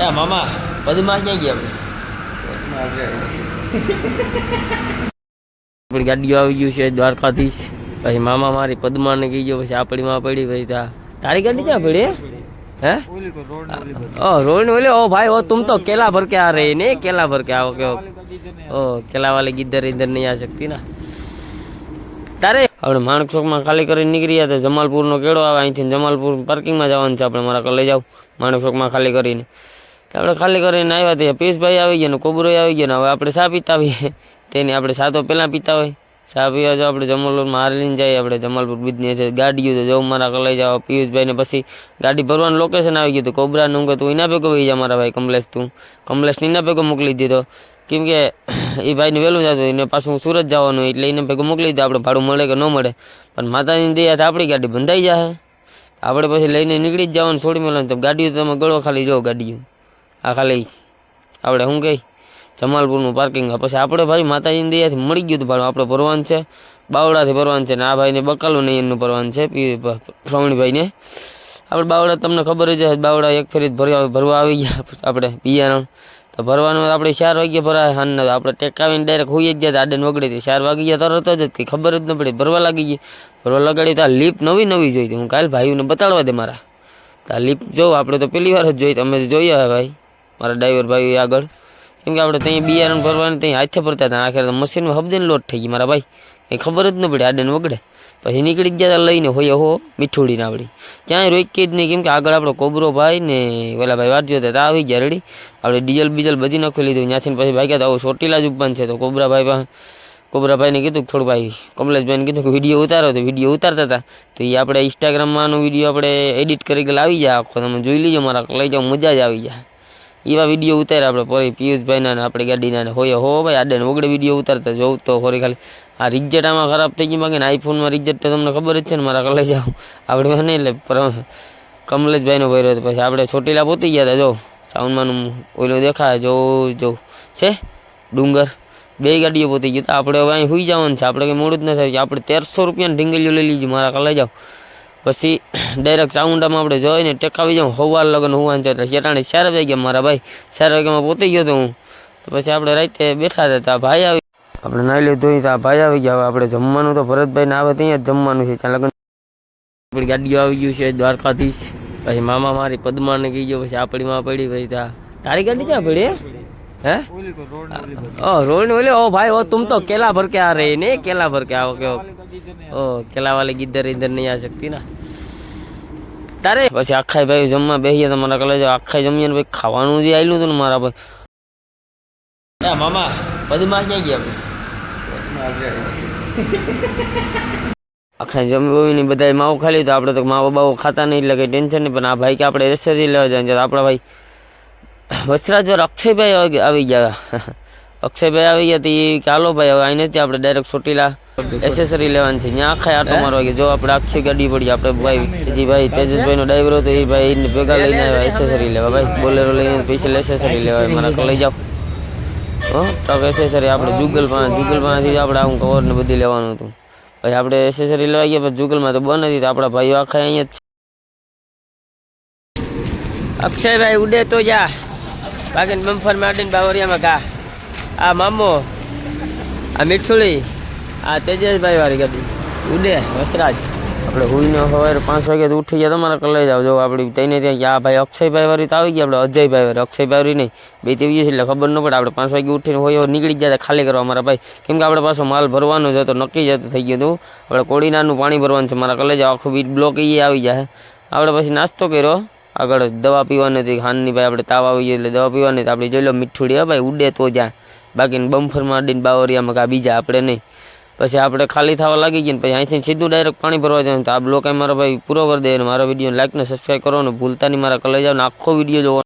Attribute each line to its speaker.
Speaker 1: ના મામા પદમાં ક્યાં ગયા આપણે ગાડીઓ આવી ગયું છે દ્વારકાધીશ પછી મામા મારી પદમાને ગઈ ગયો પછી આપણીમાં પડી પછી ત્યાં તારી ગાડી ક્યાં પડી હે ઓ રોડ ઓલે ઓ ભાઈ ઓ તું તો કેલા ભર કે આ રહી ને કેલા ભર કે આવો કે ઓ કેલા વાલે ગીધર ઇધર નહીં આ શકતી ના તારે આપણે માણક ચોકમાં ખાલી કરીને નીકળી ગયા જમાલપુરનો કેળો આવે અહીંથી જમાલપુર પાર્કિંગમાં જવાનું છે આપણે મારા કલે જાવ માણક ચોકમાં ખાલી કરીને. આપણે ખાલી કરીને આવ્યા ત્યાં પિયુષભાઈ આવી ગયા ને કોબરોય આવી ગયા ને હવે આપણે શા પીતા આવીએ તેની આપણે સાતો પહેલા પીતા હોય. શા પીવા જો આપણે જમાલપુરમાં હાર લઈને જઈએ આપણે જમલપુર બીજની છે ગાડીઓ તો જવું મારા કલાઈ જાઓ. પિયુષભાઈને પછી ગાડી ભરવાનું લોકેશન આવી ગયું હતું. કોબરાનું ઊંઘે તું એના ભેગો વહી જા મારા ભાઈ કમલેશ તું. કમલેશને એના ભેગો મોકલી દીધો. કેમ કે એ ભાઈને વહેલું જતું એને પાછું સુરત જવાનું એટલે એને ભેગું મોકલી દીધું. આપણે ભાડું મળે કે ન મળે. પણ માતાજીની દયા આપણી ગાડી બંધાઈ જાય આપણે પછી લઈને નીકળી જ જવાનું છોડી મેળવાનું. તો ગાડીઓ તમે ગળો ખાલી જો ગાડીઓ. આ ખાલી આપણે શું કહી જમાલપુરનું પાર્કિંગ પછી આપણે ભાઈ માતાજીની દયાથી મળી ગયું હતું ભાડું આપણે ભરવાનું છે બાવડાથી ભરવાનું છે ને આ ભાઈને બકાલું નહીં એનું ભરવાનું છે શ્રવણીભાઈને. આપણે બાવડા તમને ખબર જ બાવડા એક ફેરી ભરવા ભરવા આવી ગયા આપણે બિયારણ. તો ભરવાનું આપણે ચાર વાગ્યે ભરાય હાનના આપણે ટેકાવીને ડાયરેક્ટ હોઈ જ ગયા હતા આડે વગડી હતી ચાર વાગી ગયા તરત જ કંઈ ખબર જ ન પડી, ભરવા લાગી ગઈ. ભરવા લગાડી તો આ લીપ નવી નવી જોઈ હતી. હું કાલ ભાઈઓને બતાડવા દે મારા. તો આ લીપ જોઉં આપણે તો પહેલી વાર જ જોઈ તો અમે તો જોઈએ ભાઈ. મારા ડ્રાઈવર ભાઈ આગળ. કેમ કે આપણે ત્યાં બિયારણ ભરવાનું, ત્યાં હાથે ભરતા હતા. આખરે તો મશીનમાં હબદેને લોટ થઈ ગઈ મારા ભાઈ. એ ખબર જ ન પડી આડેને વગડે. પછી નીકળી ગયા લઈને હોય હો, મીઠુડીને આપણી ક્યાંય રોકી જ નહીં. કેમ કે આગળ આપણો કોબરો ભાઈ ને ઓલા ભાઈ વાંચ્યો હતા, આવી ગયા રેડી. આપણે ડીઝલ બીજલ બધી નાખી લીધું. ત્યાંથી પછી ભાઈ ગયા તો આવું ચોટીલા જ ઉપન છે. તો કોબરા ભાઈ પાસે કોબરાભાઈને કીધું થોડું ભાઈ કમલેશભાઈને કીધું કે વીડિયો ઉતારો. તો વીડિયો ઉતારતા હતા. તો એ આપણે ઇન્સ્ટાગ્રામમાંનો વીડિયો આપણે એડિટ કરી ગયેલા, આવી જાય આખો. તમે જોઈ લીજો મારા, લઈ જાઓ, મજા જ આવી જાય. એવા વીડિયો ઉતાર્યા આપણે ફરી પિયુષભાઈના ને આપણી ગાડીના ને. હોય, હો ભાઈ આડે ઓગળે વીડિયો ઉતારતા જોઉં તો ફરી ખાલી આ રિજેટ આમાં ખરાબ થઈ ગઈ ને આઈફોનમાં રિજેટ તો તમને ખબર જ છે ને, મારા કલે જાઓ આપણે નહીં એટલે પર- કમલેશભાઈનો ભર્યો હતો પછી આપણે ચોટીલા પહોંચી ગયા હતા જો. સાઉન્ડમાંનું ઓલું દેખાય, જો જો. છે? ડુંગર. બે ગાડીઓ પોતી ગયું તો આપણે હવે અહીં સુઈ જવાનું છે. આપણે કંઈ મોડું જ ન થાય. આપણે તેરસો રૂપિયાની ઢીંગલીઓ લઈ લીધી, મારા કલાઈ જાઓ પછી ડાયરેક્ટ ચાઉંડામાં આપણે જોઈને ટેકાવી જાઉં. હવાર લગ્ન હોવાનું છે એટલે શેટાણી ચાર વાગ્યા મારા ભાઈ ચાર વાગ્યામાં પહોંચી ગયો તો હું. પછી આપણે રાતે બેઠા હતા ભાઈ આવી આપણે નાઈ લીધું ત્યાં ભાઈ આવી ગયા. હવે આપણે જમવાનું તો ભરતભાઈને આવે ત્યાં જ જમવાનું છે. ત્યાં લગ્ન આપણી ગાડીઓ આવી ગયું છે, દ્વારકાધીશ. પછી મામા મારી પદ્માને કહી ગયો, પછી આપણી માં પડી. પછી ત્યાં તારી ગાડી ક્યાં પડી હે? હે ओ रोड में बोले ओ भाई ओ तुम तो केला भर के आ रहे नहीं केला भर के आओ के ओ केला वाली इधर इधर नहीं आ सकती ना તારે પછી આખાય ભાઈ જમવા બેસીએ તો મારા કલે આખાય જમીએ ને ભાઈ ખાવાનું જે આવેલું હતું ને મારા ભાઈ મામા પદમાં ક્યાં ગયા આખા જમવું ને બધા માવો ખાલી તો આપણે તો માવો બાવો ખાતા નહીં એટલે કંઈ ટેન્શન નહીં પણ આ ભાઈ કે આપણે એસેસરી લેવા જાય છે તો આપણા ભાઈ વસરાજર અક્ષયભાઈ આવી- ગયા. અક્ષયભાઈ આવી ગયા તી એ ચાલો ભાઈ, હવે અહીં ત્યાં આપણે ડાયરેક્ટ ચોટીલા એસેસરી લેવાની છે. ત્યાં આખા આટો મારવા ગયા જો આપણે આખી ગાડી પડી, આપણે ભાઈ જી ભાઈ તેજસભાઈનો ડ્રાઈવર હતો એ ભાઈ એને ભેગા લઈને આવ્યા એસેસરી લેવા. ભાઈ બોલેરો લઈને પૈસા એસેસરી લેવા. મારા લઈ જાઓ. હો ટ્રક એસેસરી આપણે જુગલ પાસે આપણે આવું કવર ને બધી લેવાનું હતું. પછી આપણે એસેસરી લેવા ગયા, પણ જુગલમાં તો બંધ હતી, તો આપણા ભાઈઓ આખા અહીંયા જ અક્ષયભાઈ ઉડે તો જા. બાકી મમફર માટીને બાવરિયામાં ઘા. આ મામો, આ મીઠુળી, આ તેજસભાઈ વાળી ગાડી. ઉડે, વસરાજ. આપણે હુઈને સવારે પાંચ વાગે ઉઠી ગયા, તમારે કલાઈ જાવ જો આપણી તઈને ત્યાં આ ભાઈ અક્ષયભાઈ વાળી તો આવી ગયા, આપણે અજયભાઈ વાળી અક્ષયભાઈ વાળી નહીં. બે તેવી છે એટલે ખબર ન પડે, આપણે પાંચ વાગે ઉઠીને હોય નીકળી ગયા ખાલી કરવા મારા ભાઈ. કેમ કે આપણે પાછો માલ ભરવાનો છે, તો નક્કી જતો થઈ ગયું હતું. આપણે કોડીનારનું પાણી ભરવાનું છે, મારા કલેજ આખું બીટ બ્લોક એ આવી જાય. આપણે પછી નાસ્તો કર્યો. આગળ દવા પીવાની હતી ખાનની ભાઈ આપણે તાવ આવી એટલે દવા પીવાની હતી. આપણે જોઈ લો, મીઠુડી ભાઈ, ઉડે તો જ્યાં. બાકી બમ્ફરમાં અડીને બાવરિયામાં કાં બીજા આપણે નહીં. પછી આપણે ખાલી થવા લાગી ગયા ને પછી અહીંથી સીધું ડાયરેક્ટ પાણી ભરવા જવાનું. તો આ બ્લોક મારા ભાઈ પૂરો કરી દે મારા વીડિયો લાઈક ને સબસ્ક્રાઈબ કરો ભૂલતા નહીં, મારા કલે ને આખો વીડિયો જોવો